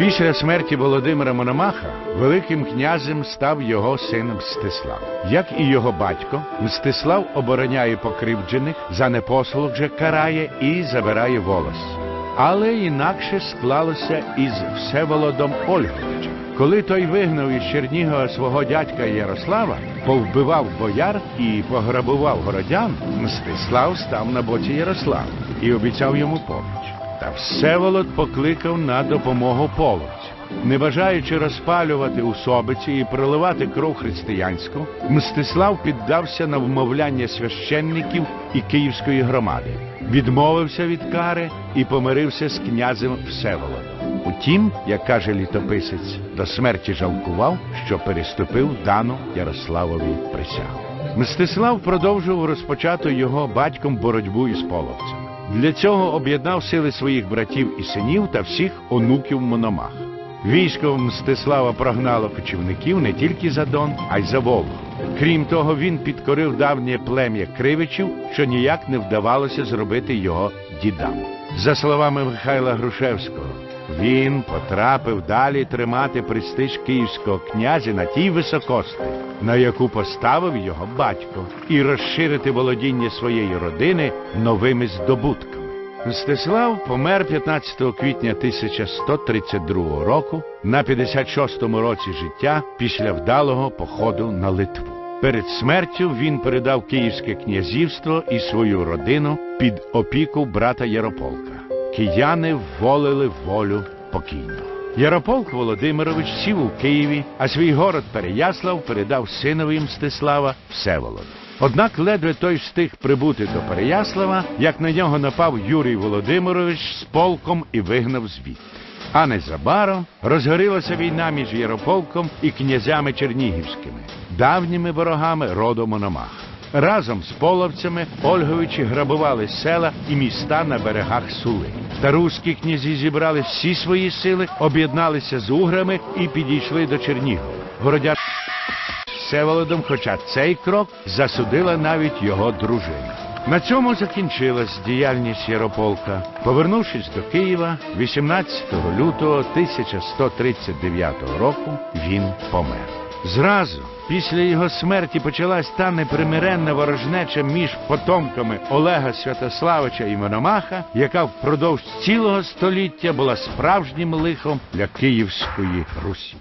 Після смерті Володимира Мономаха великим князем став його син Мстислав. Як і його батько, Мстислав обороняє покривджених, за непослух же карає і забирає волос. Але інакше склалося із Всеволодом Ольговичем. Коли той вигнав із Чернігова свого дядька Ярослава, повбивав бояр і пограбував городян, Мстислав став на боці Ярослава і обіцяв йому поміч. Та Всеволод покликав на допомогу половцю. Не бажаючи розпалювати усобиці і проливати кров християнську, Мстислав піддався на вмовляння священників і київської громади, відмовився від кари і помирився з князем Всеволодом. Утім, як каже літописець, до смерті жалкував, що переступив дану Ярославові присягу. Мстислав продовжував розпочату його батьком боротьбу із половцями. Для цього об'єднав сили своїх братів і синів та всіх онуків Мономах. Військо Мстислава прогнало кочівників не тільки за Дон, а й за Волгу. Крім того, він підкорив давнє плем'я кривичів, що ніяк не вдавалося зробити його дідам. За словами Михайла Грушевського, він потрапив далі тримати престиж київського князя на тій високості, на яку поставив його батько, і розширити володіння своєї родини новими здобутками. Мстислав помер 15 квітня 1132 року на 56-му році життя після вдалого походу на Литву. Перед смертю він передав Київське князівство і свою родину під опіку брата Ярополка. Кияни волили волю покійного. Ярополк Володимирович сів у Києві, а свій город Переяслав передав синові Мстислава Всеволоду. Однак ледве той встиг прибути до Переяслава, як на нього напав Юрій Володимирович з полком і вигнав звідти. А незабаром розгорілася війна між Ярополком і князями Чернігівськими, давніми ворогами роду Мономаха. Разом з половцями Ольговичі грабували села і міста на берегах Сули. Та руські князі зібрали всі свої сили, об'єдналися з уграми і підійшли до Чернігова. Городя Всеволодом, хоча цей крок засудила навіть його дружина. На цьому закінчилась діяльність Ярополка. Повернувшись до Києва, 18 лютого 1139 року він помер. Зразу після його смерті почалась та непримиренна ворожнеча між потомками Олега Святославича і Мономаха, яка впродовж цілого століття була справжнім лихом для Київської Русі.